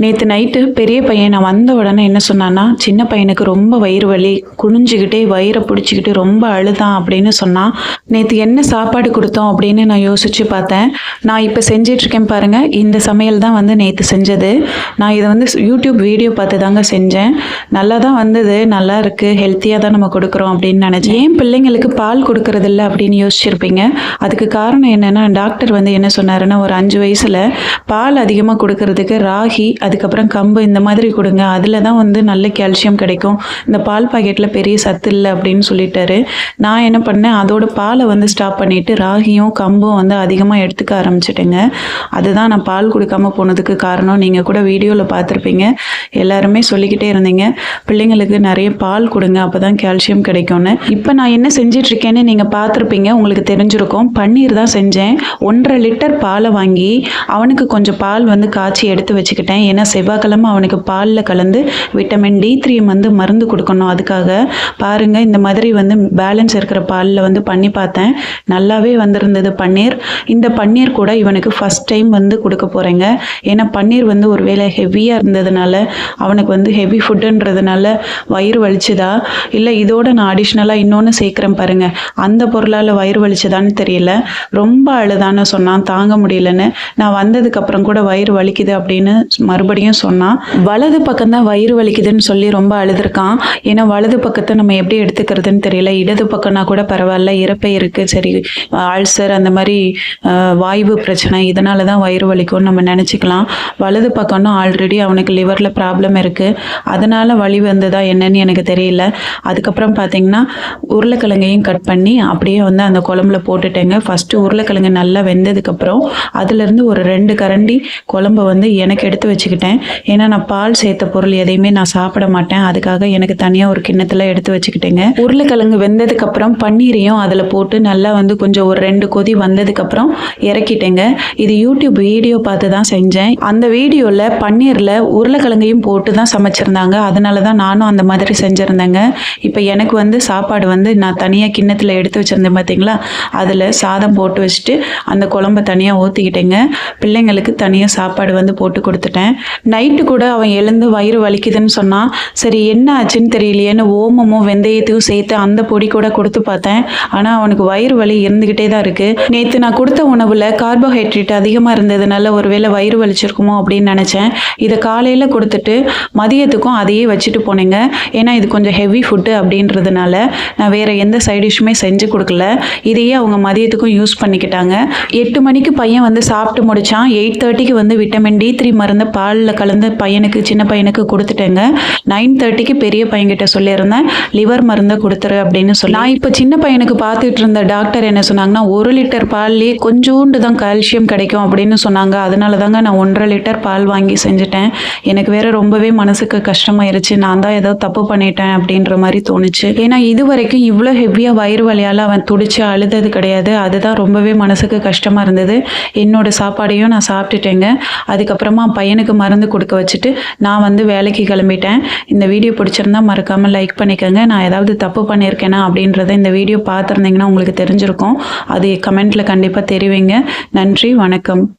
நேற்று நைட்டு பெரிய பையன் நான் வந்த உடனே என்ன சொன்னான்னா சின்ன பையனுக்கு ரொம்ப வயிறு வலி குனிஞ்சுக்கிட்டே வயிறை பிடிச்சிக்கிட்டு ரொம்ப அழுதான் அப்படின்னு சொன்னான் நேற்று என்ன சாப்பாடு கொடுத்தோம்? அப்படின்னு நான் யோசிச்சு பார்த்தேன். நான் இப்போ செஞ்சிட்ருக்கேன் பாருங்கள் இந்த சமையல் தான் வந்து நேற்று செஞ்சது. நான் இதை வந்து யூடியூப் வீடியோ பார்த்து தாங்க செஞ்சேன். நல்லா தான் வந்தது நல்லா இருக்குது ஹெல்த்தியாக தான் நம்ம கொடுக்குறோம் அப்படின்னு நினச்சேன். ஏன் பிள்ளைங்களுக்கு பால் கொடுக்கறதில்ல? அப்படின்னு யோசிச்சிருப்பீங்க. அதுக்கு காரணம் என்னென்னா டாக்டர் வந்து என்ன சொன்னாருன்னா ஒரு அஞ்சு வயசில் பால் அதிகமாக கொடுக்கறதுக்கு ராகி அதுக்கப்புறம் கம்பு இந்த மாதிரி கொடுங்க. அதில் தான் வந்து நல்ல கால்சியம் கிடைக்கும். இந்த பால் பாக்கெட்டில் பெரிய சத்து இல்லை அப்படின்னு சொல்லிட்டாரு. நான் என்ன பண்ணேன் அதோட பாலை வந்து ஸ்டாப் பண்ணிவிட்டு ராகியும் கம்பும் வந்து அதிகமாக எடுத்துக்க ஆரம்பிச்சிட்டேங்க. அதுதான் நான் பால் கொடுக்காம போனதுக்கு காரணம். நீங்கள் கூட வீடியோவில் பார்த்துருப்பீங்க. எல்லாருமே சொல்லிக்கிட்டே இருந்தீங்க. பிள்ளைங்களுக்கு நிறைய பால் கொடுங்க அப்போ தான் கால்சியம் கிடைக்கும்னு. இப்போ நான் என்ன செஞ்சிட்ருக்கேன்னு நீங்கள் பார்த்துருப்பீங்க உங்களுக்கு தெரிஞ்சிருக்கும். பன்னீர் தான் செஞ்சேன். ஒன்றரை லிட்டர் பாலை வாங்கி அவனுக்கு கொஞ்சம் பால் வந்து காய்ச்சி எடுத்து வச்சுக்கிட்டேன். ஏன்னா செவ்வாய்க்கிழமை அவனுக்கு பாலில் கலந்து விட்டமின் டி த்ரீ வந்து மருந்து கொடுக்கணும். அதுக்காக பாருங்கள் இந்த மாதிரி வந்து பேலன்ஸ் இருக்கிற பாலில் வந்து பண்ணி பார்த்தேன். நல்லாவே வந்திருந்தது பன்னீர். இந்த பன்னீர் கூட இவனுக்கு ஃபஸ்ட் டைம் வந்து கொடுக்க போகிறேங்க ஏன்னா பன்னீர் வந்து ஒரு வேளை ஹெவியாக இருந்ததுனால அவனுக்கு வந்து ஹெவி ஃபுட்டுன்றதுனால வயிறு வலிச்சுதா? இல்லை இதோட நான் அடிஷ்னலாக இன்னொன்று சேர்க்குறேன் பாருங்கள் அந்த பொருளால் வயிறு வலிச்சுதான்னு தெரியல. ரொம்ப அழுதான்னு சொன்னான். தாங்க முடியலன்னு. நான் வந்ததுக்கப்புறம் கூட வயிறு வலிக்குது அப்படின்னு மறுபடியும் மறுபடியும் சொன்னான் வலது பக்கம் தான் வயிறு வலிக்குதுன்னு சொல்லி ரொம்ப அழுதுருக்கான். ஏன்னா வலது பக்கத்தை நம்ம எப்படி எடுத்துக்கிறதுன்னு தெரியல. இடது பக்கம்னா கூட பரவாயில்ல இறப்பை இருக்குது சரி அல்சர் அந்த மாதிரி வாய்வு பிரச்சனை இதனால தான் வயிறு வலிக்கும்னு நம்ம நினச்சிக்கலாம். வலது பக்கம்னா ஆல்ரெடி அவனுக்கு லிவரில் ப்ராப்ளம் இருக்குது அதனால் வலி வந்ததா என்னன்னு எனக்கு தெரியல. அதுக்கப்புறம் பார்த்தீங்கன்னா உருளைக்கிழங்கையும் கட் பண்ணி அப்படியே வந்து அந்த குழம்புல போட்டுட்டேங்க. ஃபஸ்ட்டு உருளைக்கிழங்கு நல்லா வெந்ததுக்கப்புறம் அதுலேருந்து ஒரு ரெண்டு கரண்டி குழம்ப வந்து எனக்கு எடுத்து வச்சு வச்சுக்கிட்டேன். ஏன்னா நான் பால் சேர்த்த பொருள் எதையுமே நான் சாப்பிட மாட்டேன். அதுக்காக எனக்கு தனியாக ஒரு கிண்ணத்தில் எடுத்து வச்சுக்கிட்டேங்க. உருளைக்கிழங்கு வெந்ததுக்கப்புறம் பன்னீரையும் அதில் போட்டு நல்லா வந்து கொஞ்சம் ஒரு ரெண்டு கொதி வந்ததுக்கப்புறம் இறக்கிட்டேங்க. இது யூடியூப் வீடியோ பார்த்து தான் செஞ்சேன். அந்த வீடியோவில் பன்னீரில் உருளைக்கிழங்கையும் போட்டு தான் சமைச்சிருந்தாங்க. அதனால தான் நானும் அந்த மாதிரி செஞ்சுருந்தேங்க. இப்போ எனக்கு வந்து சாப்பாடு வந்து நான் தனியாக கிண்ணத்தில் எடுத்து வச்சுருந்தேன் பார்த்தீங்களா அதில் சாதம் போட்டு வச்சுட்டு அந்த குழம்ப தனியாக ஊற்றிக்கிட்டேங்க பிள்ளைங்களுக்கு தனியாக சாப்பாடு வந்து போட்டு கொடுத்துட்டேன். நைட்டு கூட அவன் எழுந்து வயிறு வலிக்குதுன்னு சொன்னான் சரி என்ன ஆச்சுன்னு தெரியலையேன்னு ஓமமும் வெந்தயத்தையும் சேர்த்து அந்த பொடி கூட கொடுத்து பார்த்தேன். ஆனால் அவனுக்கு வயிறு வலி இருந்துக்கிட்டே தான் இருக்குது நேற்று நான் கொடுத்த உணவில் கார்போஹைட்ரேட் அதிகமாக இருந்ததுனால ஒருவேளை வயிறு வலிச்சிருக்குமோ அப்படின்னு நினச்சேன். இதை காலையில் கொடுத்துட்டு மதியத்துக்கும் அதையே வச்சுட்டு போனேங்க. ஏன்னா இது கொஞ்சம் ஹெவி ஃபுட்டு அப்படின்றதுனால நான் வேறு எந்த சைடிஷுமே செஞ்சு கொடுக்கல. இதையே அவங்க மதியத்துக்கும் யூஸ் பண்ணிக்கிட்டாங்க. எட்டு மணிக்கு பையன் வந்து சாப்பிட்டு முடிச்சான். எயிட் தேர்ட்டிக்கு வந்து விட்டமின் டி த்ரீ மருந்து பாலில் கலந்து பையனுக்கு சின்ன பையனுக்கு கொடுத்துட்டேங்க. நைன் தேர்ட்டிக்கு பெரிய பையன்கிட்ட சொல்லியிருந்தேன் லிவர் மருந்தை கொடுத்துரு அப்படின்னு சொல்லி. நான் இப்போ சின்ன பையனுக்கு பார்த்துட்டு இருந்த டாக்டர் என்ன சொன்னாங்கன்னா ஒரு லிட்டர் பால்லேயே கொஞ்சோண்டு தான் கால்சியம் கிடைக்கும் அப்படின்னு சொன்னாங்க. அதனால தாங்க நான் ஒன்றரை லிட்டர் பால் வாங்கி செஞ்சுட்டேன். எனக்கு வேற ரொம்பவே மனசுக்கு கஷ்டமாயிருச்சு. நான் தான் ஏதோ தப்பு பண்ணிட்டேன் அப்படின்ற மாதிரி தோணுச்சு. ஏன்னா இது வரைக்கும் இவ்வளோ ஹெவியாக வயிறு வலியால் அவன் துடிச்சு அழுதது கிடையாது. அதுதான் ரொம்பவே மனசுக்கு கஷ்டமாக இருந்தது. என்னோட சாப்பாடையும் நான் சாப்பிட்டுட்டேங்க. அதுக்கப்புறமா பையனுக்கு மருந்து கொடுக்க வச்சுட்டு நான் வந்து வேலைக்கு கிளம்பிட்டேன். இந்த வீடியோ பிடிச்சிருந்தா மறக்காமல் லைக் பண்ணிக்கோங்க. நான் ஏதாவது தப்பு பண்ணியிருக்கேனா அப்படின்றத இந்த வீடியோ பார்த்துருந்தீங்கன்னா உங்களுக்கு தெரிஞ்சிருக்கும். அது கமெண்ட்டில் கண்டிப்பாக தெரிவிங்க. நன்றி வணக்கம்.